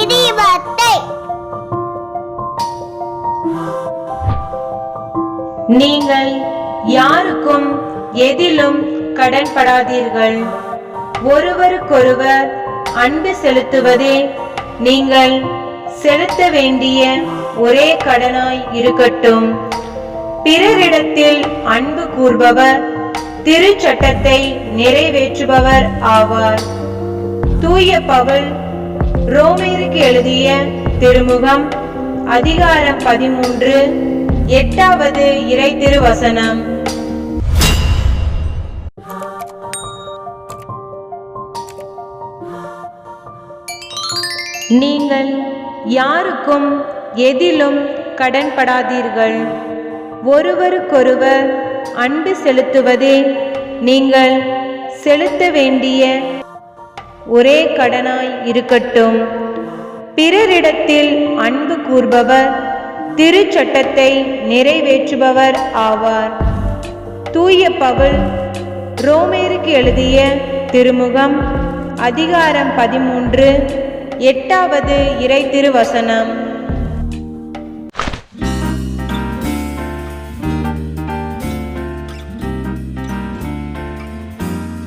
இடிவார்த்தை நீங்கள் யாருக்கும் எதிலும் கடன்படாதீர்கள். ஒருவருக்கொருவர் அன்பு செலுத்துவதே நீங்கள் செலுத்த வேண்டிய ஒரே கடனாய் இருக்கட்டும். பிறரிடத்தில் அன்பு கூறுபவர் திருச்சட்டத்தை நிறைவேற்றுபவர் ஆவார். தூய பவுல் ரோமேருக்கு எழுதிய திருமுகம் அதிகாரம் பதிமூன்று எட்டாவது இறை திருவசனம். நீங்கள் யாருக்கும் எதிலும் கடன்படாதீர்கள். ஒருவருக்கொருவர் அன்பு செலுத்துவதே நீங்கள் செலுத்த வேண்டிய ஒரே கடனாய் இருக்கட்டும். பிறரிடத்தில் அன்பு கூர்பவர் திருச்சட்டத்தை நிறைவேற்றுபவர் ஆவார். தூய பவுல் ரோமேருக்கு எழுதிய திருமுகம் அதிகாரம் பதிமூன்று எட்டாவது இறை திருவசனம்.